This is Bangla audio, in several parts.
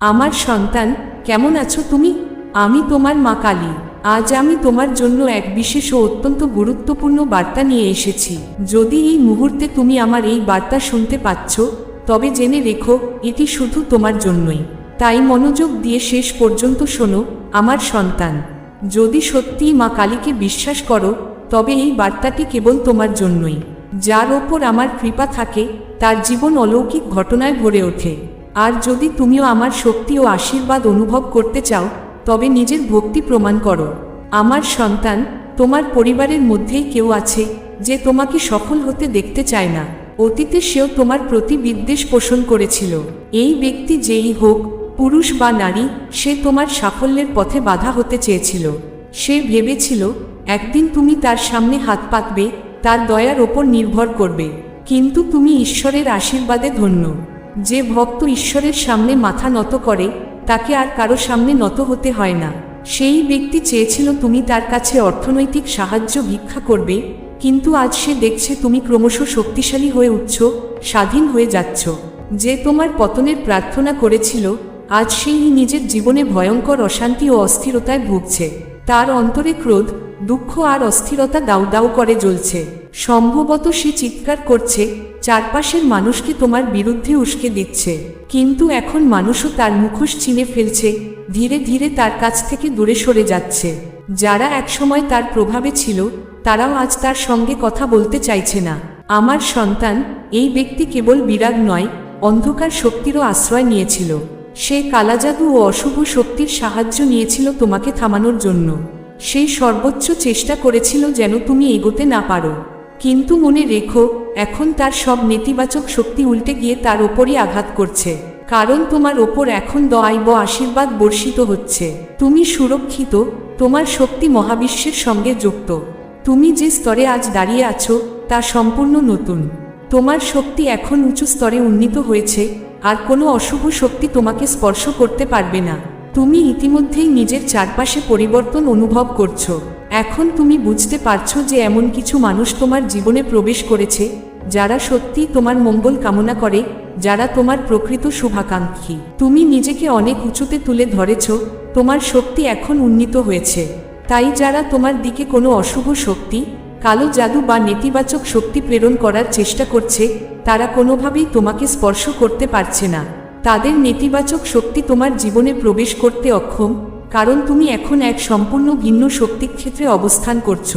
আমার সন্তান, কেমন আছো তুমি? আমি তোমার মা কালী। আজ আমি তোমার জন্য এক বিশেষ ও অত্যন্ত গুরুত্বপূর্ণ বার্তা নিয়ে এসেছি। যদি এই মুহূর্তে তুমি আমার এই বার্তা শুনতে পাচ্ছ, তবে জেনে রেখো, এটি শুধু তোমার জন্যই। তাই মনোযোগ দিয়ে শেষ পর্যন্ত শোনো, আমার সন্তান। যদি সত্যিই মা কালীকে বিশ্বাস করো, তবে এই বার্তাটি কেবল তোমার জন্যই। যার ওপর আমার কৃপা থাকে, তার জীবন অলৌকিক ঘটনায় ভরে ওঠে। আর যদি তুমিও আমার শক্তি ও আশীর্বাদ অনুভব করতে চাও, তবে নিজের ভক্তি প্রমাণ করো। আমার সন্তান, তোমার পরিবারের মধ্যেই কেউ আছে যে তোমাকে সফল হতে দেখতে চায় না। অতীতে সেও তোমার প্রতি বিদ্বেষ পোষণ করেছিল। এই ব্যক্তি যেই হোক, পুরুষ বা নারী, সে তোমার সাফল্যের পথে বাধা হতে চেয়েছিল। সে ভেবেছিল, একদিন তুমি তার সামনে হাত পাতবে, তার দয়ার ওপর নির্ভর করবে। কিন্তু তুমি ঈশ্বরের আশীর্বাদে ধন্য। যে ভক্ত ঈশ্বরের সামনে মাথা নত করে, তাকে আর কারও সামনে নত হতে হয় না। সেই ব্যক্তি চেয়েছিল তুমি তার কাছে অর্থনৈতিক সাহায্য ভিক্ষা করবে, কিন্তু আজ সে দেখছে তুমি ক্রমশ শক্তিশালী হয়ে উঠছ, স্বাধীন হয়ে যাচ্ছ। যে তোমার পতনের প্রার্থনা করেছিল, আজ সেই নিজের জীবনে ভয়ঙ্কর অশান্তি ও অস্থিরতায় ভুগছে। তার অন্তরে ক্রোধ, দুঃখ আর অস্থিরতা দাউ দাউ করে জ্বলছে। সম্ভবত সে চিৎকার করছে চারপাশের মানুষকে তোমার বিরুদ্ধে উস্কে দিচ্ছে? কিন্তু এখন মানুষও তার মুখোশ চিনে ফেলছে, ধীরে ধীরে তার কাছ থেকে দূরে সরে যাচ্ছে। যারা একসময় তার প্রভাবে ছিল, তারাও আজ তার সঙ্গে কথা বলতে চাইছে না। আমার সন্তান, এই ব্যক্তি কেবল বিরাগ নয়, অন্ধকার শক্তিরও আশ্রয় নিয়েছিল। সে কালাজাদু ও অশুভ শক্তির সাহায্য নিয়েছিল তোমাকে থামানোর জন্য। সেই সর্বোচ্চ চেষ্টা করেছিল যেন তুমি এগোতে না পারো। কিন্তু মনে রেখো, এখন তার সব নেতিবাচক শক্তি উল্টে গিয়ে তার ওপরই আঘাত করছে। কারণ তোমার ওপর এখন দয়াইব আশীর্বাদ বর্ষিত হচ্ছে। তুমি সুরক্ষিত, তোমার শক্তি মহাবিশ্বের সঙ্গে যুক্ত। তুমি যে স্তরে আজ দাঁড়িয়ে আছো, তা সম্পূর্ণ নতুন। তোমার শক্তি এখন উঁচু স্তরে উন্নীত হয়েছে, আর কোনো অশুভ শক্তি তোমাকে স্পর্শ করতে পারবে না। তুমি ইতিমধ্যেই নিজের চারপাশে পরিবর্তন অনুভব করছ। এখন তুমি বুঝতে পারছ যে এমন কিছু মানুষ তোমার জীবনে প্রবেশ করেছে, যারা সত্যিই তোমার মঙ্গল কামনা করে, যারা তোমার প্রকৃত শুভাকাঙ্ক্ষী। তুমি নিজেকে অনেক উঁচুতে তুলে ধরেছ, তোমার শক্তি এখন উন্নীত হয়েছে। তাই যারা তোমার দিকে কোনো অশুভ শক্তি, কালো জাদু বা নেতিবাচক শক্তি প্রেরণ করার চেষ্টা করছে, তারা কোনোভাবেই তোমাকে স্পর্শ করতে পারছে না। তাদের নেতিবাচক শক্তি তোমার জীবনে প্রবেশ করতে অক্ষম কারণ তুমি এখন এক সম্পূর্ণ ভিন্ন শক্তির ক্ষেত্রে অবস্থান করছ।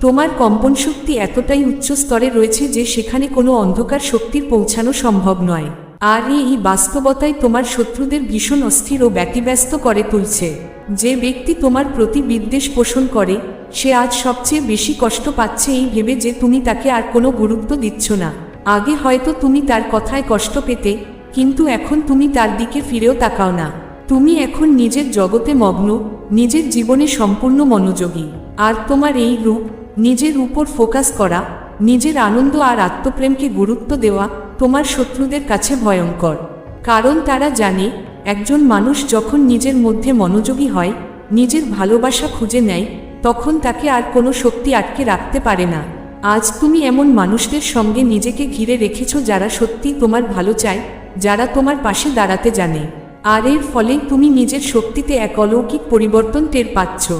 তোমার কম্পন শক্তি এতটাই উচ্চ স্তরে রয়েছে যে সেখানে কোনো অন্ধকার শক্তির পৌঁছানো সম্ভব নয়। আর এই বাস্তবতায় তোমার শত্রুদের ভীষণ অস্থির ও ব্যতিব্যস্ত করে তুলছে। যে ব্যক্তি তোমার প্রতি বিদ্বেষ পোষণ করে, সে আজ সবচেয়ে বেশি কষ্ট পাচ্ছে এই ভেবে যে তুমি তাকে আর কোনো গুরুত্ব দিচ্ছ না। আগে হয়তো তুমি তার কথায় কষ্ট পেতে, কিন্তু এখন তুমি তার দিকে ফিরেও তাকাও না। তুমি এখন নিজের জগতে মগ্ন, নিজের জীবনে সম্পূর্ণ মনোযোগী। আর তোমার এই রূপ, নিজের উপর ফোকাস করা, নিজের আনন্দ আর আত্মপ্রেমকে গুরুত্ব দেওয়া তোমার শত্রুদের কাছে ভয়ঙ্কর। কারণ তারা জানে, একজন মানুষ যখন নিজের মধ্যে মনোযোগী হয়, নিজের ভালোবাসা খুঁজে নেয়, তখন তাকে আর কোনো শক্তি আটকে রাখতে পারে না। আজ তুমি এমন মানুষদের সঙ্গে নিজেকে ঘিরে রেখেছ যারা সত্যি তোমার ভালো চায়, যারা তোমার পাশে দাঁড়াতে জানে। আর এর ফলে তুমি নিজের শক্তিতে এক অলৌকিক পরিবর্তন টের পাচ্ছ।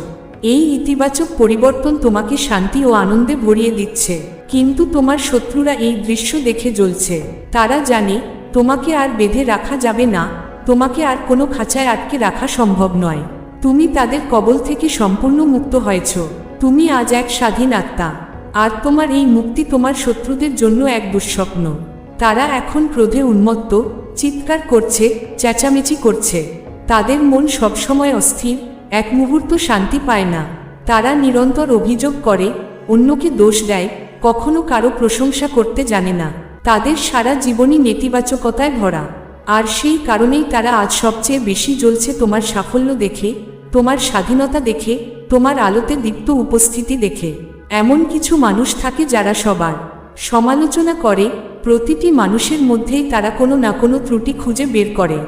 এই ইতিবাচক পরিবর্তন তোমাকে শান্তি ও আনন্দে ভরিয়ে দিচ্ছে। কিন্তু তোমার শত্রুরা এই দৃশ্য দেখে জ্বলছে। তারা জানে, তোমাকে আর বেঁধে রাখা যাবে না, তোমাকে আর কোনো খাঁচায় আটকে রাখা সম্ভব নয়। তুমি তাদের কবল থেকে সম্পূর্ণ মুক্ত হয়েছ। তুমি আজ এক স্বাধীন আত্মা। আর তোমার এই মুক্তি তোমার শত্রুদের জন্য এক দুঃস্বপ্ন। তারা এখন ক্রোধে উন্মত্ত চিৎকার করছে, চেঁচামেচি করছে। তাদের মন সবসময় অস্থির, এক মুহূর্ত শান্তি পায় না। তারা নিরন্তর অভিযোগ করে, অন্যকে দোষ দেয়, কখনো কারও প্রশংসা করতে জানে না। তাদের সারা জীবনই নেতিবাচকতায় ভরা। আর সেই কারণেই তারা আজ সবচেয়ে বেশি জ্বলছে তোমার সাফল্য দেখে, তোমার স্বাধীনতা দেখে, তোমার আলোতে দীপ্ত উপস্থিতি দেখে। এমন কিছু মানুষ থাকে যারা সবার সমালোচনা করে প্রতিটি মানুষের মধ্যেই তারা কোনো না কোনো ত্রুটি খুঁজে বের করে।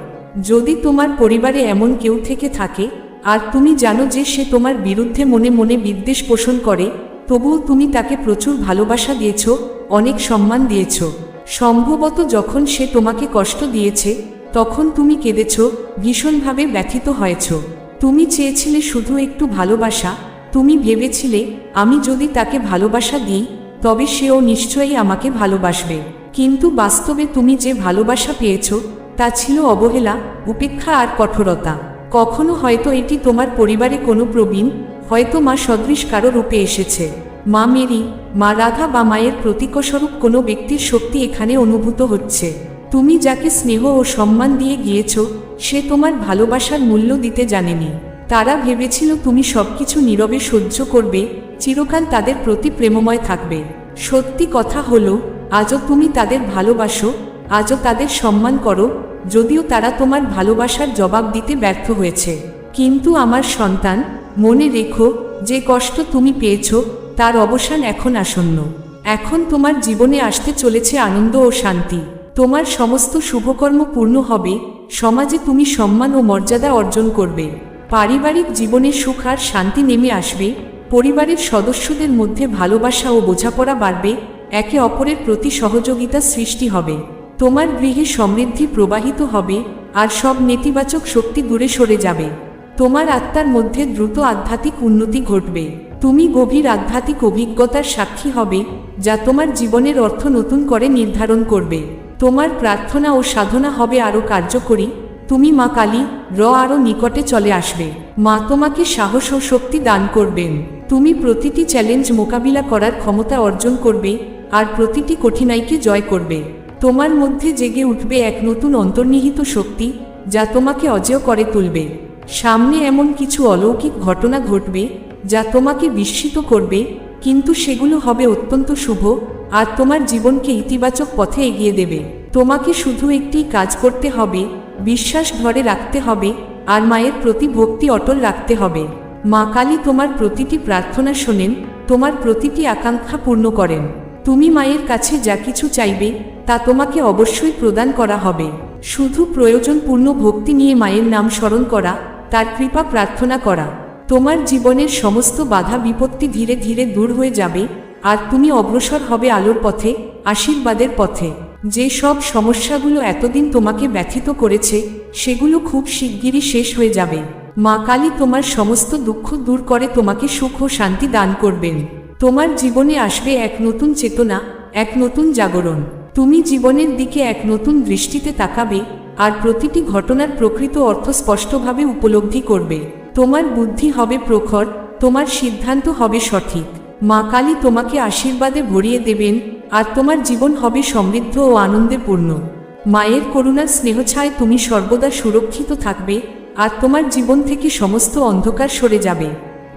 যদি তোমার পরিবারে এমন কেউ থেকে থাকে, আর তুমি জানো যে সে তোমার বিরুদ্ধে মনে মনে বিদ্বেষ পোষণ করে, তবুও তুমি তাকে প্রচুর ভালোবাসা দিয়েছ, অনেক সম্মান দিয়েছ। সম্ভবত যখন সে তোমাকে কষ্ট দিয়েছে, তখন তুমি কেঁদেছ, ভীষণভাবে ব্যথিত হয়েছ। তুমি চেয়েছিলে শুধু একটু ভালোবাসা, তুমি ভেবেছিলে, আমি যদি তাকে ভালোবাসা দিই, তবে সেও নিশ্চয়ই আমাকে ভালোবাসবে। কিন্তু বাস্তবে তুমি যে ভালোবাসা পেয়েছ, তা ছিল অবহেলা, উপেক্ষা আর কঠোরতা। কখনো হয়তো এটি তোমার পরিবারে কোনো প্রবীণ, হয়তো মা সদৃশ কারও রূপে এসেছে। মা মেরি, মা রাধা বা মায়ের প্রতীকস্বরূপ কোনো ব্যক্তির শক্তি এখানে অনুভূত হচ্ছে। তুমি যাকে স্নেহ ও সম্মান দিয়ে গিয়েছ, সে তোমার ভালোবাসার মূল্য দিতে জানেনি। তারা ভেবেছিল তুমি সবকিছু নীরবে সহ্য করবে, চিরকাল তাদের প্রতি প্রেমময় থাকবে। সত্যি কথা হলো আজও তুমি তাদের ভালোবাসো, আজও তাদের সম্মান করো, যদিও তারা তোমার ভালোবাসার জবাব দিতে ব্যর্থ হয়েছে। কিন্তু আমার সন্তান, মনে রেখো, যে কষ্ট তুমি পেয়েছ, তার অবসান এখন আসন্ন। এখন তোমার জীবনে আসতে চলেছে আনন্দ ও শান্তি। তোমার সমস্ত শুভকর্ম পূর্ণ হবে, সমাজে তুমি সম্মান ও মর্যাদা অর্জন করবে। পারিবারিক জীবনে সুখ আর শান্তি নেমে আসবে, পরিবারের সদস্যদের মধ্যে ভালোবাসা ও বোঝাপড়া বাড়বে একে অপরের প্রতি সহযোগিতা সৃষ্টি হবে। তোমার গৃহে সমৃদ্ধি প্রবাহিত হবে, আর সব নেতিবাচক শক্তি দূরে সরে যাবে। তোমার আত্মার মধ্যে দ্রুত আধ্যাত্মিক উন্নতি ঘটবে। তুমি গভীর আধ্যাত্মিক অভিজ্ঞতার সাক্ষী হবে, যা তোমার জীবনের অর্থ নতুন করে নির্ধারণ করবে। তোমার প্রার্থনা ও সাধনা হবে আরও কার্যকরী। তুমি মা কালী, র আরও নিকটে চলে আসবে। মা তোমাকে সাহস ও শক্তি দান করবেন। তুমি প্রতিটি চ্যালেঞ্জ মোকাবিলা করার ক্ষমতা অর্জন করবে আর প্রতিটি কঠিনাইকে জয় করবে। তোমার মধ্যে জেগে উঠবে এক নতুন অন্তর্নিহিত শক্তি, যা তোমাকে অজেয় করে তুলবে। সামনে এমন কিছু অলৌকিক ঘটনা ঘটবে, যা তোমাকে বিস্মিত করবে, কিন্তু সেগুলো হবে অত্যন্ত শুভ, আর তোমার জীবনকে ইতিবাচক পথে এগিয়ে দেবে। তোমাকে শুধু একটি কাজ করতে হবে, বিশ্বাস ধরে রাখতে হবে, আর মায়ের প্রতি ভক্তি অটল রাখতে হবে। মা কালী তোমার প্রতিটি প্রার্থনা শোনেন, তোমার প্রতিটি আকাঙ্ক্ষা পূর্ণ করেন। তুমি মায়ের কাছে যা কিছু চাইবে, তা তোমাকে অবশ্যই প্রদান করা হবে। শুধু প্রয়োজনপূর্ণ ভক্তি নিয়ে মায়ের নাম স্মরণ করা, তার কৃপা প্রার্থনা করা। তোমার জীবনের সমস্ত বাধা বিপত্তি ধীরে ধীরে দূর হয়ে যাবে, আর তুমি অগ্রসর হবে আলোর পথে, আশীর্বাদের পথে। যে সব সমস্যাগুলো এতদিন তোমাকে ব্যথিত করেছে, সেগুলো খুব শিগগিরই শেষ হয়ে যাবে। মা কালী তোমার সমস্ত দুঃখ দূর করে, তোমাকে সুখ ও শান্তি দান করবেন। তোমার জীবনে আসবে এক নতুন চেতনা, এক নতুন জাগরণ। তুমি জীবনের দিকে এক নতুন দৃষ্টিতে তাকাবে, আর প্রতিটি ঘটনার প্রকৃত অর্থ স্পষ্টভাবে উপলব্ধি করবে। তোমার বুদ্ধি হবে প্রখর, তোমার সিদ্ধান্ত হবে সঠিক। মা কালী তোমাকে আশীর্বাদে ভরিয়ে দেবেন, আর তোমার জীবন হবে সমৃদ্ধ ও আনন্দে পূর্ণ মায়ের করুণার স্নেহছায় তুমি সর্বদা সুরক্ষিত থাকবে, আর তোমার জীবন থেকে সমস্ত অন্ধকার সরে যাবে।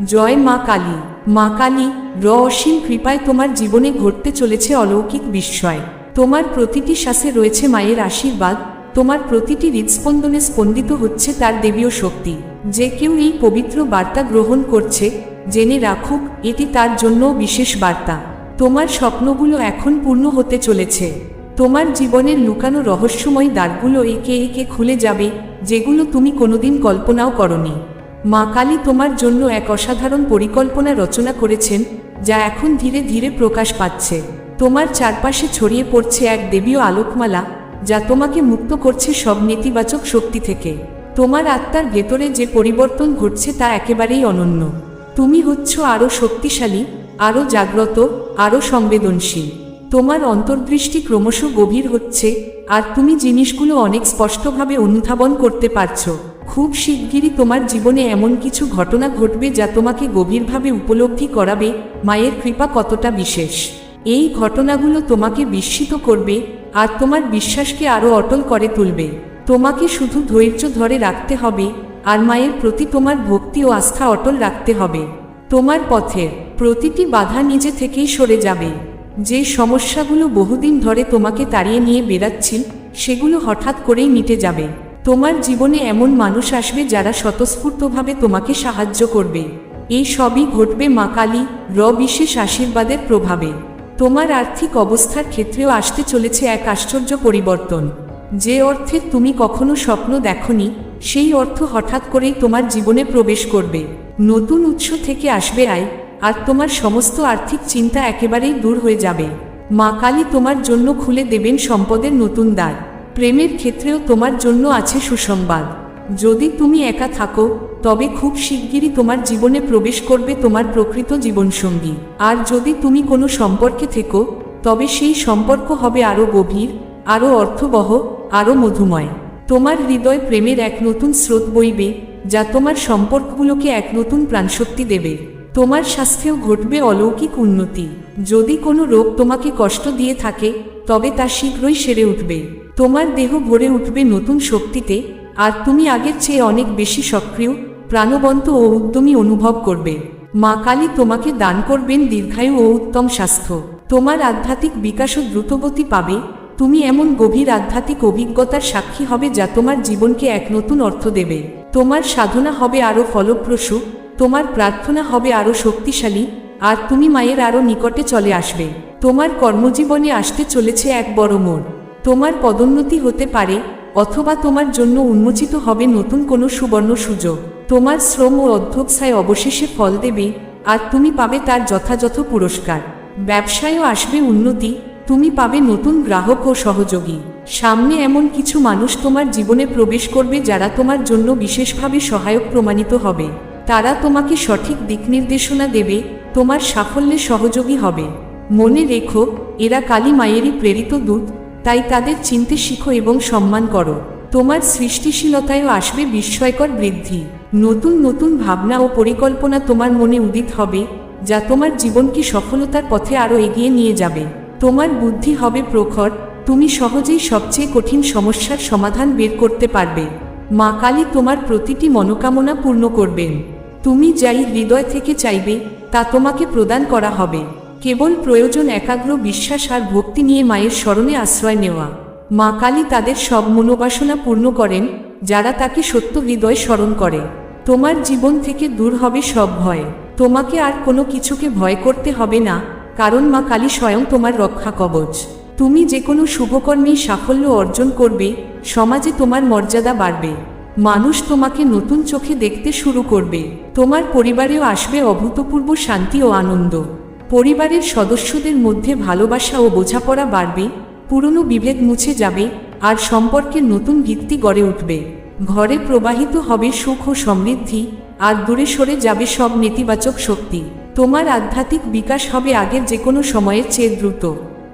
জয় মা কালী। মা কালী র অসীম কৃপায় তোমার জীবনে ঘটতে চলেছে অলৌকিক বিস্ময়। তোমার প্রতিটি শ্বাসে রয়েছে মায়ের আশীর্বাদ, তোমার প্রতিটি হৃদস্পন্দনে স্পন্দিত হচ্ছে তার দেবীয় শক্তি। যে কেউ এই পবিত্র বার্তা গ্রহণ করছে, জেনে রাখুক, এটি তার জন্য বিশেষ বার্তা। তোমার স্বপ্নগুলো এখন পূর্ণ হতে চলেছে। তোমার জীবনের লুকানো রহস্যময় দ্বারগুলো একে একে খুলে যাবে, যেগুলো তুমি কোনোদিন কল্পনাও করনি। মা কালী তোমার জন্য এক অসাধারণ পরিকল্পনা রচনা করেছেন, যা এখন ধীরে ধীরে প্রকাশ পাচ্ছে। তোমার চারপাশে ছড়িয়ে পড়ছে এক দেবীয় আলোকমালা, যা তোমাকে মুক্ত করছে সব নেতিবাচক শক্তি থেকে। তোমার আত্মার ভেতরে যে পরিবর্তন ঘটছে তা একেবারেই অনন্য। তুমি হচ্ছ আরও শক্তিশালী, আরও জাগ্রত, আরও সংবেদনশীল। তোমার অন্তর্দৃষ্টি ক্রমশ গভীর হচ্ছে, আর তুমি জিনিসগুলো অনেক স্পষ্টভাবে অনুধাবন করতে পারছ। খুব শিগগিরই তোমার জীবনে এমন কিছু ঘটনা ঘটবে যা তোমাকে গভীরভাবে উপলব্ধি করাবে। মায়ের কৃপা কতটা বিশেষ। এই ঘটনাগুলো তোমাকে বিস্মিত করবে আর তোমার বিশ্বাসকে আরও অটল করে তুলবে। তোমাকে শুধু ধৈর্য ধরে রাখতে হবে আর মায়ের প্রতি তোমার ভক্তি ও আস্থা অটল রাখতে হবে। তোমার পথের প্রতিটি বাধা নিজে থেকেই সরে যাবে। যে সমস্যাগুলো বহুদিন ধরে তোমাকে তাড়িয়ে নিয়ে বেড়াচ্ছিল, সেগুলো হঠাৎ করেই মিটে যাবে। তোমার জীবনে এমন মানুষ আসবে যারা স্বতঃস্ফূর্তভাবে তোমাকে সাহায্য করবে। এই সবই ঘটবে মা কালী র বিশেষ আশীর্বাদের প্রভাবে। তোমার আর্থিক অবস্থার ক্ষেত্রেও আসতে চলেছে এক আশ্চর্য পরিবর্তন। যে অর্থে তুমি কখনো স্বপ্ন দেখনি, সেই অর্থ হঠাৎ করেই তোমার জীবনে প্রবেশ করবে। নতুন উৎস থেকে আসবে আয়, আর তোমার সমস্ত আর্থিক চিন্তা একেবারেই দূর হয়ে যাবে। মা কালী তোমার জন্য খুলে দেবেন সম্পদের নতুন দ্বার। প্রেমের ক্ষেত্রেও তোমার জন্য আছে সুসংবাদ। যদি তুমি একা থাকো, তবে খুব শিগগিরই তোমার জীবনে প্রবেশ করবে তোমার প্রকৃত জীবনসঙ্গী। আর যদি তুমি কোনো সম্পর্কে থেকো, তবে সেই সম্পর্ক হবে আরও গভীর আরও অর্থবহ আরও মধুময়। তোমার হৃদয় প্রেমের এক নতুন স্রোত বইবে, যা তোমার সম্পর্কগুলোকে এক নতুন প্রাণশক্তি দেবে। তোমার স্বাস্থ্যেও ঘটবে অলৌকিক উন্নতি। যদি কোনো রোগ তোমাকে কষ্ট দিয়ে থাকে, তবে তা শীঘ্রই সেরে উঠবে। তোমার দেহ ভরে উঠবে নতুন শক্তিতে, আর তুমি আগের চেয়ে অনেক বেশি সক্রিয়, প্রাণবন্ত ও উদ্যমী অনুভব করবে। মা কালী তোমাকে দান করবেন দীর্ঘায়ু ও উত্তম স্বাস্থ্য। তোমার আধ্যাত্মিক বিকাশও দ্রুতগতি পাবে। তুমি এমন গভীর আধ্যাত্মিক অভিজ্ঞতার সাক্ষী হবে যা তোমার জীবনকে এক নতুন অর্থ দেবে। তোমার সাধনা হবে আরও ফলপ্রসূ, তোমার প্রার্থনা হবে আরও শক্তিশালী, আর তুমি মায়ের আরও নিকটে চলে আসবে। তোমার কর্মজীবনে আসতে চলেছে এক বড় মোড়। তোমার পদোন্নতি হতে পারে, অথবা তোমার জন্য উন্মোচিত হবে নতুন কোনো সুবর্ণ সুযোগ। তোমার শ্রম ও অধ্যক্ষায় অবশেষে ফল দেবে, আর তুমি পাবে তার যথাযথ পুরস্কার। ব্যবসায়ও আসবে উন্নতি, তুমি পাবে নতুন গ্রাহক ও সহযোগী। সামনে এমন কিছু মানুষ তোমার জীবনে প্রবেশ করবে যারা তোমার জন্য বিশেষভাবে সহায়ক প্রমাণিত হবে। তারা তোমাকে সঠিক দিক নির্দেশনা দেবে, তোমার সাফল্যে সহযোগী হবে। মনে রেখো, এরা কালী মায়েরই প্রেরিত দূত তাই তাদের চিনতে শিখো এবং সম্মান করো। তোমার সৃষ্টিশীলতায়ও আসবে বিস্ময়কর বৃদ্ধি। নতুন নতুন ভাবনা ও পরিকল্পনা তোমার মনে উদিত হবে, যা তোমার জীবনকে সফলতার পথে আরও এগিয়ে নিয়ে যাবে। তোমার বুদ্ধি হবে প্রখর, তুমি সহজেই সবচেয়ে কঠিন সমস্যার সমাধান বের করতে পারবে। মা কালী তোমার প্রতিটি মনোকামনা পূর্ণ করবেন। তুমি যাই হৃদয় থেকে চাইবে, তা তোমাকে প্রদান করা হবে। কেবল প্রয়োজন একাগ্র বিশ্বাস আর ভক্তি নিয়ে মায়ের স্মরণে আশ্রয় নেওয়া। মা কালী তাদের সব মনোবাসনা পূর্ণ করেন, যারা তাকে সত্য হৃদয় স্মরণ করে। তোমার জীবন থেকে দূর হবে সব ভয়। তোমাকে আর কোনো কিছুকে ভয় করতে হবে না, কারণ মা কালী স্বয়ং তোমার রক্ষা কবচ। তুমি যে কোনো শুভকর্মেই সাফল্য অর্জন করবে, সমাজে তোমার মর্যাদা বাড়বে। মানুষ তোমাকে নতুন চোখে দেখতে শুরু করবে। তোমার পরিবারেও আসবে অভূতপূর্ব শান্তি ও আনন্দ। পরিবারের সদস্যদের মধ্যে ভালোবাসা ও বোঝাপড়া বাড়বে, পুরনো বিভেদ মুছে যাবে, আর সম্পর্কের নতুন ভিত্তি গড়ে উঠবে। ঘরে প্রবাহিত হবে সুখ ও সমৃদ্ধি, আর দূরে সরে যাবে সব নেতিবাচক শক্তি। তোমার আধ্যাত্মিক বিকাশ হবে আগের যে কোনো সময়ের চেয়ে দ্রুত।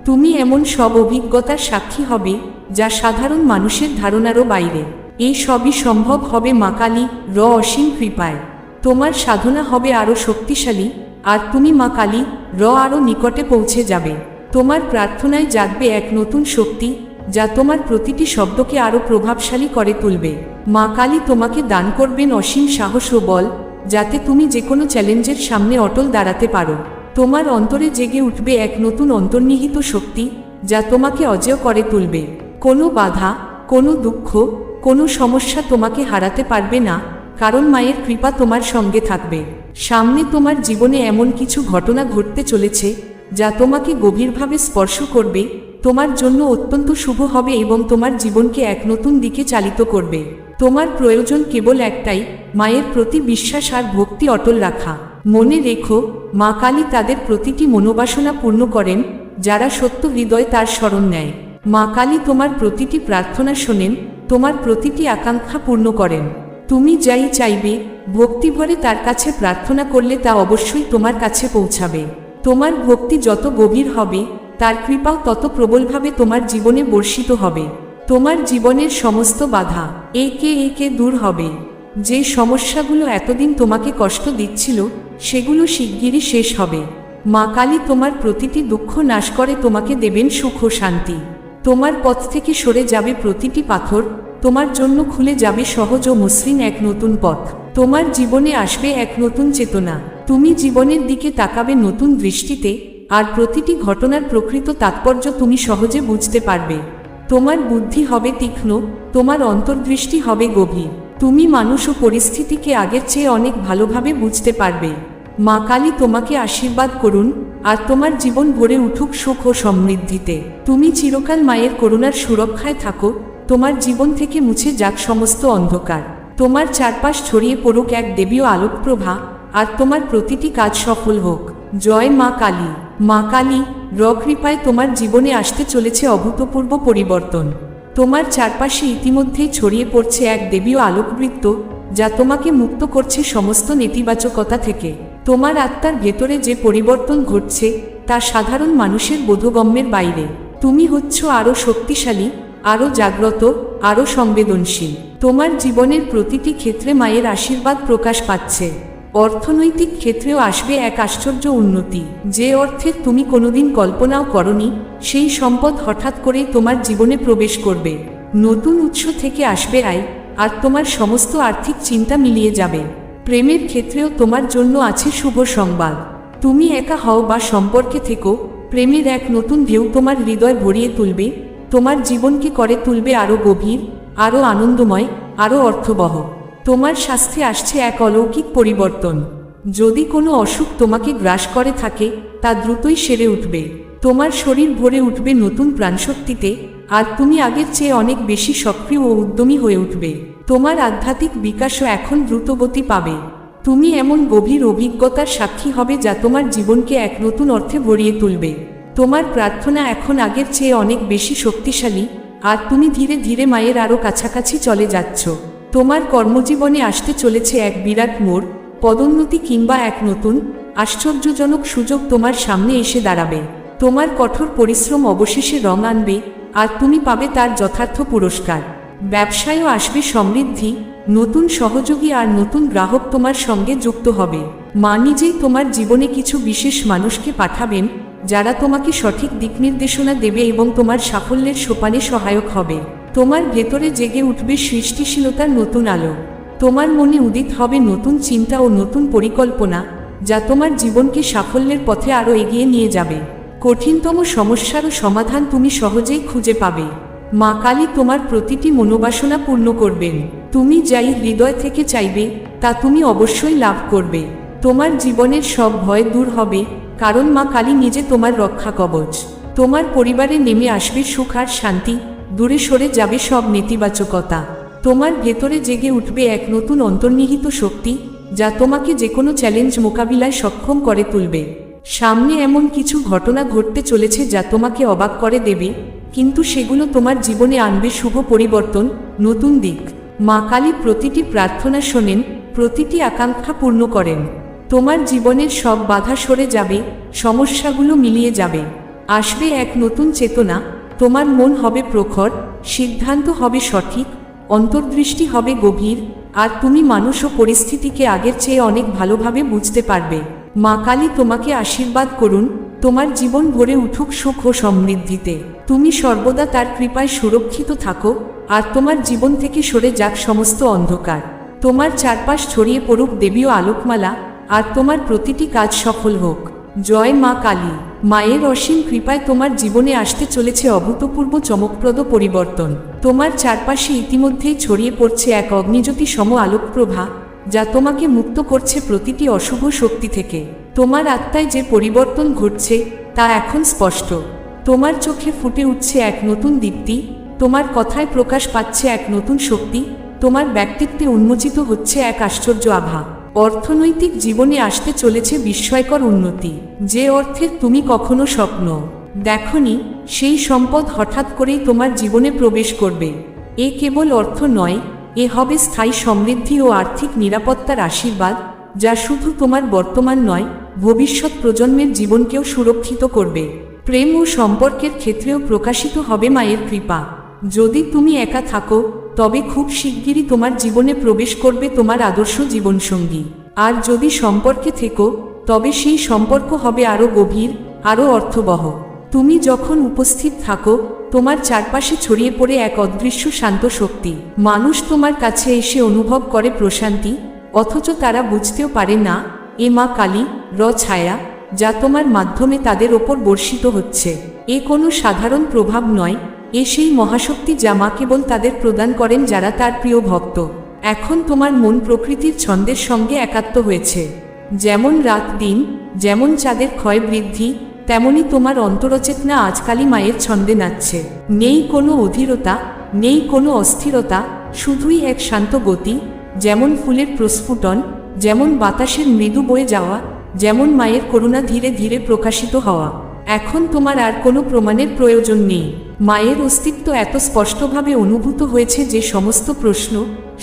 তুমি এমন সব অভিজ্ঞতার সাক্ষী হবে, যা সাধারণ মানুষের ধারণারও বাইরে। এই সবই সম্ভব হবে মা কালী র অসীম কৃপায়। তোমার সাধনা হবে আরও শক্তিশালী আর তুমি মা কালী, র আরও নিকটে পৌঁছে যাবে। তোমার প্রার্থনায় জাগবে এক নতুন শক্তি, যা তোমার প্রতিটি শব্দকে আরও প্রভাবশালী করে তুলবে। মা কালী তোমাকে দান করবেন অসীম সাহস ও বল, যাতে তুমি যে কোনো চ্যালেঞ্জের সামনে অটল দাঁড়াতে পারো। তোমার অন্তরে জেগে উঠবে এক নতুন অন্তর্নিহিত শক্তি, যা তোমাকে অজেয় করে তুলবে। কোনো বাধা, কোনো দুঃখ, কোনো সমস্যা তোমাকে হারাতে পারবে না, কারণ মায়ের কৃপা তোমার সঙ্গে থাকবে। সামনে তোমার জীবনে এমন কিছু ঘটনা ঘটতে চলেছে যা তোমাকে গভীরভাবে স্পর্শ করবে, তোমার জন্য অত্যন্ত শুভ হবে এবং তোমার জীবনকে এক নতুন দিকে চালিত করবে। তোমার প্রয়োজন কেবল একটাই, মায়ের প্রতি বিশ্বাস আর ভক্তি অটল রাখা। মনে রেখো, মা কালী তাদের প্রতিটি মনোবাসনা পূর্ণ করেন, যারা সত্য হৃদয় তার স্মরণ নেয়। মা কালী তোমার প্রতিটি প্রার্থনা শোনেন, তোমার প্রতিটি আকাঙ্ক্ষা পূর্ণ করেন। তুমি যাই চাইবে ভক্তিভরে তার কাছে প্রার্থনা করলে তা অবশ্যই তোমার কাছে পৌঁছাবে। তোমার ভক্তি যত গভীর হবে, তার কৃপাও তত প্রবলভাবে তোমার জীবনে বর্ষিত হবে। তোমার জীবনের সমস্ত বাধা একে একে দূর হবে। যে সমস্যাগুলো এতদিন তোমাকে কষ্ট দিচ্ছিল, সেগুলো শিগগিরই শেষ হবে। মা কালী তোমার প্রতিটি দুঃখ নাশ করে তোমাকে দেবেন সুখ ও শান্তি। তোমার পথ থেকে সরে যাবে প্রতিটি পাথর, তোমার জন্য খুলে যাবে সহজ ও মসৃণ এক নতুন পথ। তোমার জীবনে আসবে এক নতুন চেতনা। তুমি জীবনের দিকে তাকাবে নতুন দৃষ্টিতে, আর প্রতিটি ঘটনার প্রকৃত তাৎপর্য তুমি সহজে বুঝতে পারবে। তোমার বুদ্ধি হবে তীক্ষ্ণ, তোমার অন্তর্দৃষ্টি হবে গভীর। তুমি মানুষ ও পরিস্থিতিকে আগের চেয়ে অনেক ভালোভাবে বুঝতে পারবে। মা কালী তোমাকে আশীর্বাদ করুন, আর তোমার জীবন ভরে উঠুক সুখ ও সমৃদ্ধিতে। তুমি চিরকাল মায়ের করুণার সুরক্ষায় থাকো, তোমার জীবন থেকে মুছে যাক সমস্ত অন্ধকার। তোমার চারপাশ ছড়িয়ে পড়ুক এক দেবীয় আলোকপ্রভা, আর তোমার প্রতিটি কাজ সফল হোক। জয় মা কালী। মা কালী রকৃপায় তোমার জীবনে আসতে চলেছে অভূতপূর্ব পরিবর্তন। তোমার চারপাশে ইতিমধ্যেই ছড়িয়ে পড়ছে এক দেবীয় আলোকবৃত্ত, যা তোমাকে মুক্ত করছে সমস্ত নেতিবাচকতা থেকে। তোমার আত্মার ভেতরে যে পরিবর্তন ঘটছে, তা সাধারণ মানুষের বোধগম্যের বাইরে। তুমি হচ্ছ আরও শক্তিশালী, আরও জাগ্রত আরও সংবেদনশীল। তোমার জীবনের প্রতিটি ক্ষেত্রে মায়ের আশীর্বাদ প্রকাশ পাচ্ছে। অর্থনৈতিক ক্ষেত্রেও আসবে এক আশ্চর্য উন্নতি। যে অর্থের তুমি কোনোদিন কল্পনাও করনি, সেই সম্পদ হঠাৎ করেই তোমার জীবনে প্রবেশ করবে। নতুন উৎস থেকে আসবে আয়, আর তোমার সমস্ত আর্থিক চিন্তা মিলিয়ে যাবে। প্রেমের ক্ষেত্রেও তোমার জন্য আছে শুভ সংবাদ। তুমি একা হও বা সম্পর্কে থেকো, প্রেমের এক নতুন ঢেউ তোমার হৃদয় ভরিয়ে তুলবে তোমার জীবনকে করে তুলবে আরও গভীর আরও আনন্দময় আরও অর্থবহ? তোমার স্বাস্থ্যে আসছে এক অলৌকিক পরিবর্তন। যদি কোনো অসুখ তোমাকে গ্রাস করে থাকে, তা দ্রুতই সেরে উঠবে। তোমার শরীর ভরে উঠবে নতুন প্রাণশক্তিতে, আর তুমি আগের চেয়ে অনেক বেশি সক্রিয় ও উদ্যমী হয়ে উঠবে। তোমার আধ্যাত্মিক বিকাশও এখন দ্রুতগতি পাবে। তুমি এমন গভীর অভিজ্ঞতার সাক্ষী হবে যা তোমার জীবনকে এক নতুন অর্থে ভরিয়ে তুলবে। তোমার প্রার্থনা এখন আগের চেয়ে অনেক বেশি শক্তিশালী, আর তুমি ধীরে ধীরে মায়ের আরও কাছাকাছি চলে যাচ্ছ। তোমার কর্মজীবনে আসতে চলেছে এক বিরাট মোড়, পদোন্নতি কিংবা এক নতুন, আশ্চর্যজনক সুযোগ তোমার সামনে এসে দাঁড়াবে। তোমার কঠোর পরিশ্রম অবশেষে রং আনবে, আর তুমি পাবে তার যথার্থ পুরস্কার। ব্যবসায়ও আসবে সমৃদ্ধি, নতুন সহযোগী আর নতুন গ্রাহক তোমার সঙ্গে যুক্ত হবে। মা নিজেই তোমার জীবনে কিছু বিশেষ মানুষকে পাঠাবেন যারা তোমাকে সঠিক দিক নির্দেশনা দেবে এবং তোমার সাফল্যের সোপানে সহায়ক হবে। তোমার ভেতরে জেগে উঠবে সৃষ্টিশীলতার নতুন আলো। তোমার মনে উদিত হবে নতুন চিন্তা ও নতুন পরিকল্পনা, যা তোমার জীবনকে সাফল্যের পথে আরও এগিয়ে নিয়ে যাবে। কঠিনতম সমস্যারও সমাধান তুমি সহজেই খুঁজে পাবে। মা কালী তোমার প্রতিটি মনোবাসনা পূর্ণ করবেন। তুমি যাই হৃদয় থেকে চাইবে, তা তুমি অবশ্যই লাভ করবে। তোমার জীবনের সব ভয় দূর হবে কারণ মা কালী নিজে তোমার রক্ষা কবচ। তোমার পরিবারে নেমে আসবে সুখ আর শান্তি, দূরে সরে যাবে সব নেতিবাচকতা। তোমার ভেতরে জেগে উঠবে এক নতুন অন্তর্নিহিত শক্তি, যা তোমাকে যে কোনো চ্যালেঞ্জ মোকাবিলায় সক্ষম করে তুলবে। সামনে এমন কিছু ঘটনা ঘটতে চলেছে যা তোমাকে অবাক করে দেবে, কিন্তু সেগুলো তোমার জীবনে আনবে শুভ পরিবর্তন, নতুন দিক। মা কালী প্রতিটি প্রার্থনা শোনেন, প্রতিটি আকাঙ্ক্ষা পূর্ণ করেন। তোমার জীবনের সব বাধা সরে যাবে, সমস্যাগুলো মিলিয়ে যাবে। আসবে এক নতুন চেতনা, তোমার মন হবে প্রখর, সিদ্ধান্ত হবে সঠিক, অন্তর্দৃষ্টি হবে গভীর, আর তুমি মানুষ ও পরিস্থিতিকে আগের চেয়ে অনেক ভালোভাবে বুঝতে পারবে। মা কালী তোমাকে আশীর্বাদ করুন, তোমার জীবন ভরে উঠুক সুখ ও সমৃদ্ধিতে। তুমি সর্বদা তার কৃপায় সুরক্ষিত থাকো, আর তোমার জীবন থেকে সরে যাক সমস্ত অন্ধকার। তোমার চারপাশ ছড়িয়ে পড়ুক দেবীয় আলোকমালা আর তোমার প্রতিটি কাজ সফল হোক। জয় মা কালী। মায়ের অসীম কৃপায় তোমার জীবনে আসতে চলেছে অভূতপূর্ব চমকপ্রদ পরিবর্তন। তোমার চারপাশে ইতিমধ্যেই ছড়িয়ে পড়ছে এক অগ্নিজ্যোতি সম আলোকপ্রভা, যা তোমাকে মুক্ত করছে প্রতিটি অশুভ শক্তি থেকে। তোমার আত্মায় যে পরিবর্তন ঘটছে, তা এখন স্পষ্ট। তোমার চোখে ফুটে উঠছে এক নতুন দীপ্তি, তোমার কথায় প্রকাশ পাচ্ছে এক নতুন শক্তি, তোমার ব্যক্তিত্বে উন্মোচিত হচ্ছে এক আশ্চর্য আভা। অর্থনৈতিক জীবনে আসতে চলেছে বিস্ময়কর উন্নতি। যে অর্থের তুমি কখনো স্বপ্ন দেখনি, সেই সম্পদ হঠাৎ করেই তোমার জীবনে প্রবেশ করবে। এ কেবল অর্থ নয়, এ হবে স্থায়ী সমৃদ্ধি ও আর্থিক নিরাপত্তার আশীর্বাদ, যা শুধু তোমার বর্তমান নয়, ভবিষ্যৎ প্রজন্মের জীবনকেও সুরক্ষিত করবে। প্রেম ও সম্পর্কের ক্ষেত্রেও প্রকাশিত হবে মায়ের কৃপা। যদি তুমি একা থাকো, তবে খুব শিগগিরই তোমার জীবনে প্রবেশ করবে তোমার আদর্শ জীবনসঙ্গী। আর যদি সম্পর্কে থেকো, তবে সেই সম্পর্ক হবে আরও গভীর আরও অর্থবহ। তুমি যখন উপস্থিত থাকো, তোমার চারপাশে ছড়িয়ে পড়ে এক অদৃশ্য শান্ত শক্তি। মানুষ তোমার কাছে এসে অনুভব করে প্রশান্তি, অথচ তারা বুঝতেও পারে না, এ মা কালী, র ছায়া, যা তোমার মাধ্যমে তাদের ওপর বর্ষিত হচ্ছে। এ কোনো সাধারণ প্রভাব নয় এ সেই মহাশক্তি যা মা কেবল তাদের প্রদান করেন যারা তার প্রিয় ভক্ত। এখন তোমার মন প্রকৃতির ছন্দের সঙ্গে একাত্ম হয়েছে। যেমন রাত দিন, যেমন চাঁদের ক্ষয় বৃদ্ধি, তেমনি তোমার অন্তরচেতনা আজকালই মায়ের ছন্দে নাচছে। নেই কোনো অধীরতা, নেই কোনো অস্থিরতা, শুধুই এক শান্ত গতি, যেমন ফুলের প্রস্ফুটন, যেমন বাতাসের মৃদু বয়ে যাওয়া, যেমন মায়ের করুণা ধীরে ধীরে প্রকাশিত হওয়া। এখন তোমার আর কোনো প্রমাণের প্রয়োজন নেই। মায়ের অস্তিত্ব এত স্পষ্টভাবে অনুভূত হয়েছে যে সমস্ত প্রশ্ন,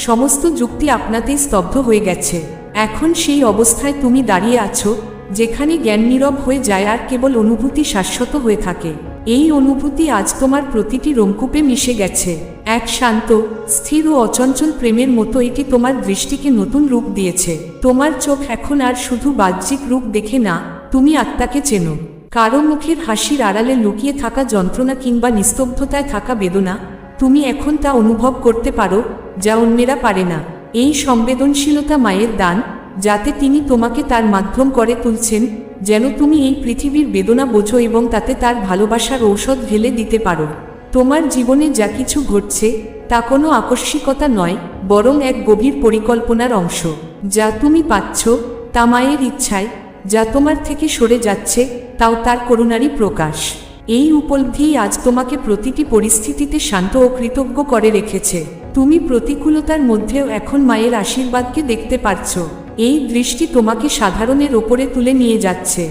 সমস্ত যুক্তি আপনাতেই স্তব্ধ হয়ে গেছে। এখন সেই অবস্থায় তুমি দাঁড়িয়ে আছো, যেখানে জ্ঞান নীরব হয়ে যায় আর কেবল অনুভূতি শাশ্বত হয়ে থাকে। এই অনুভূতি আজ তোমার প্রতিটি রঙ্কুপে মিশে গেছে। এক শান্ত, স্থির ও অচঞ্চল প্রেমের মতো এটি তোমার দৃষ্টিকে নতুন রূপ দিয়েছে। তোমার চোখ এখন আর শুধু বাহ্যিক রূপ দেখে না, তুমি আত্মাকে চেনো। কারও মুখের হাসির আড়ালে লুকিয়ে থাকা যন্ত্রণা কিংবা নিস্তব্ধতায় থাকা বেদনা, তুমি এখন তা অনুভব করতে পারো, যা অন্যেরা পারে না। এই সংবেদনশীলতা মায়ের দান, যাতে তিনি তোমাকে তার মাধ্যম করে তুলছেন, যেন তুমি এই পৃথিবীর বেদনা বোঝো এবং তাতে তার ভালোবাসার ঔষধ ঢেলে দিতে পারো। তোমার জীবনে যা কিছু ঘটছে, তা কোনো আকস্মিকতা নয়, বরং এক গভীর পরিকল্পনার অংশ। যা তুমি পাচ্ছ, তা মায়ের ইচ্ছায়, যা তোমার থেকে সরে যাচ্ছে তাও তার করুণারই প্রকাশ। এই উপলব্ধিই আজ তোমাকে প্রতিটি পরিস্থিতিতে শান্ত ও কৃতজ্ঞ করে রেখেছে। তুমি প্রতিকূলতার মধ্যেও এখন মায়ের আশীর্বাদকে দেখতে পারছ। এই দৃষ্টি তোমাকে সাধারণের ওপরে তুলে নিয়ে যাচ্ছে।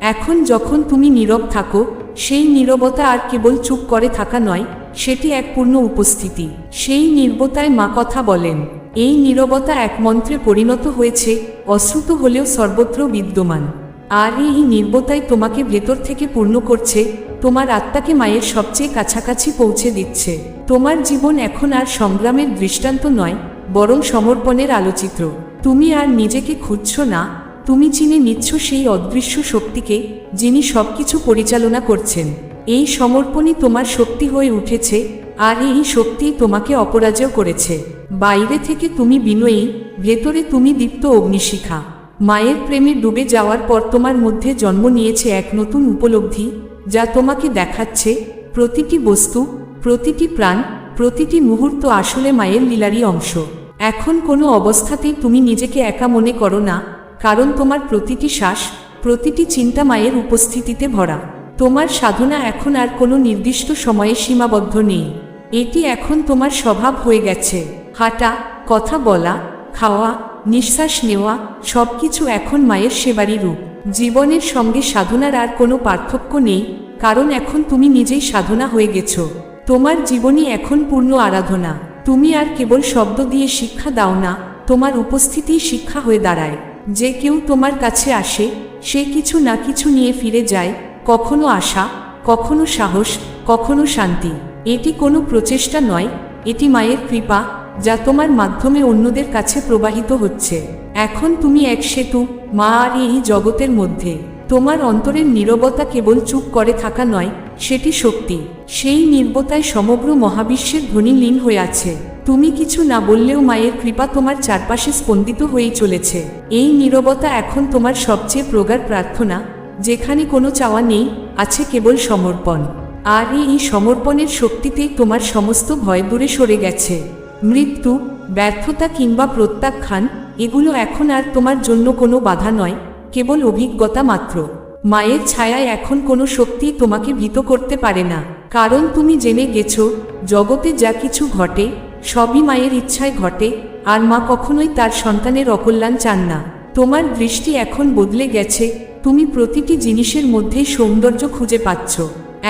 এখন যখন তুমি নীরব থাকো, সেই নীরবতা আর কেবল চুপ করে থাকা নয়, সেটি এক পূর্ণ উপস্থিতি। সেই নির্বতায় মা কথা বলেন, এই নীরবতা এক মন্ত্রে পরিণত হয়েছে, অশ্রুত হলেও সর্বত্র বিদ্যমান। আর এই নির্বতাই তোমাকে ভেতর থেকে পূর্ণ করছে, তোমার আত্মাকে মায়ের সবচেয়ে কাছাকাছি পৌঁছে দিচ্ছে। তোমার জীবন এখন আর সংগ্রামের দৃষ্টান্ত নয়, বরং সমর্পণের আলোচিত্র তুমি আর নিজেকে খুঁজছ না, তুমি চিনে নিচ্ছ সেই অদৃশ্য শক্তিকে, যিনি সবকিছু পরিচালনা করছেন। এই সমর্পণই তোমার শক্তি হয়ে উঠেছে, আর এই শক্তি তোমাকে অপরাজয় করেছে। বাইরে থেকে তুমি বিনয়ী, ভেতরে তুমি দীপ্ত অগ্নিশিখা। মায়ের প্রেমে ডুবে যাওয়ার পর তোমার মধ্যে জন্ম নিয়েছে এক নতুন উপলব্ধি, যা তোমাকে দেখাচ্ছে প্রতিটি বস্তু, প্রতিটি প্রাণ, প্রতিটি মুহূর্ত আসলে মায়ের লীলারই অংশ। এখন কোনো অবস্থাতেই তুমি নিজেকে একা মনে করো না, কারণ তোমার প্রতিটি শ্বাস, প্রতিটি চিন্তা মায়ের উপস্থিতিতে ভরা। তোমার সাধনা এখন আর কোনো নির্দিষ্ট সময়ে সীমাবদ্ধ নেই। এটি এখন তোমার স্বভাব হয়ে গেছে। হাঁটা, কথা বলা, খাওয়া নিঃশ্বাস নেওয়া সবকিছু এখন মায়ের সেবারই রূপ। জীবনের সঙ্গে সাধনার আর কোনো পার্থক্য নেই, কারণ এখন তুমি নিজেই সাধনা হয়ে গেছো। তোমার জীবনই এখন পূর্ণ আরাধনা। তুমি আর কেবল শব্দ দিয়ে শিক্ষা দাও না, তোমার উপস্থিতিই শিক্ষা হয়ে দাঁড়ায়। যে কেউ তোমার কাছে আসে, সে কিছু না কিছু নিয়ে ফিরে যায়, কখনো আশা, কখনো সাহস, কখনো শান্তি। এটি কোনো প্রচেষ্টা নয়, এটি মায়ের কৃপা যা তোমার মাধ্যমে অন্যদের কাছে প্রবাহিত হচ্ছে। এখন তুমি এক সেতু, মা আর এই জগতের মধ্যে। তোমার অন্তরের নীরবতা কেবল চুপ করে থাকা নয়, সেটি শক্তি। সেই নির্বতায় সমগ্র মহাবিশ্বের ধ্বনি লীন হয়ে আছে। তুমি কিছু না বললেও মায়ের কৃপা তোমার চারপাশে স্পন্দিত হয়েই চলেছে। এই নীরবতা এখন তোমার সবচেয়ে প্রগাঢ় প্রার্থনা, যেখানে কোনো চাওয়া নেই, আছে কেবল সমর্পণ। আর এই সমর্পণের শক্তিতেই তোমার সমস্ত ভয় দূরে সরে গেছে। মৃত্যু, ব্যর্থতা কিংবা প্রত্যাখ্যান, এগুলো এখন আর তোমার জন্য কোনো বাধা নয়, কেবল অভিজ্ঞতা মাত্র। মায়ের ছায়ায় এখন কোনো শক্তি তোমাকে ভীত করতে পারে না। কারণ তুমি জেনে গেছো, জগতে যা কিছু ঘটে, সবই মায়ের ইচ্ছায় ঘটে, আর মা কখনোই তার সন্তানের অকল্যাণ চান না। তোমার দৃষ্টি এখন বদলে গেছে, তুমি প্রতিটি জিনিসের মধ্যেই সৌন্দর্য খুঁজে পাচ্ছ।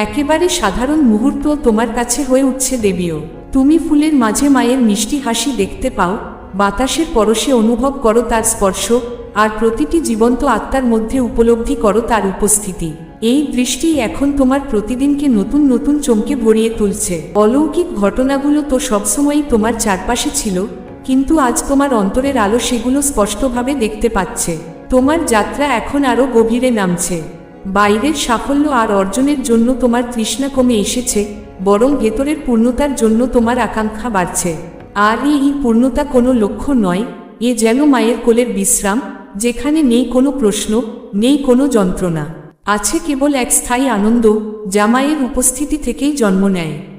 একেবারে সাধারণ মুহূর্ত তোমার কাছে হয়ে উঠছে দেবীও। তুমি ফুলের মাঝে মায়ের মিষ্টি হাসি দেখতে পাও, বাতাসের পরশে অনুভব করো তার স্পর্শ, আর প্রতিটি জীবন্ত আত্মার মধ্যে উপলব্ধি করো তার উপস্থিতি। এই দৃষ্টি এখন তোমার প্রতিদিনকে নতুন নতুন চমকে ভরিয়ে তুলছে। অলৌকিক ঘটনাগুলো তো সবসময়ই তোমার চারপাশে ছিল, কিন্তু আজ তোমার অন্তরের আলো সেগুলো স্পষ্টভাবে দেখতে পাচ্ছে। তোমার যাত্রা এখন আরও গভীরে নামছে। বাইরের সাফল্য আর অর্জনের জন্য তোমার তৃষ্ণা কমে এসেছে বরং ভেতরের পূর্ণতার জন্য তোমার আকাঙ্ক্ষা বাড়ছে। আর এই পূর্ণতা কোনো লক্ষ্য নয়, এ যেন মায়ের কোলের বিশ্রাম, যেখানে নেই কোনো প্রশ্ন, নেই কোনো যন্ত্রণা। আছে কেবল এক স্থায়ী আনন্দ, যা মায়ের উপস্থিতি থেকেই জন্ম নেয়।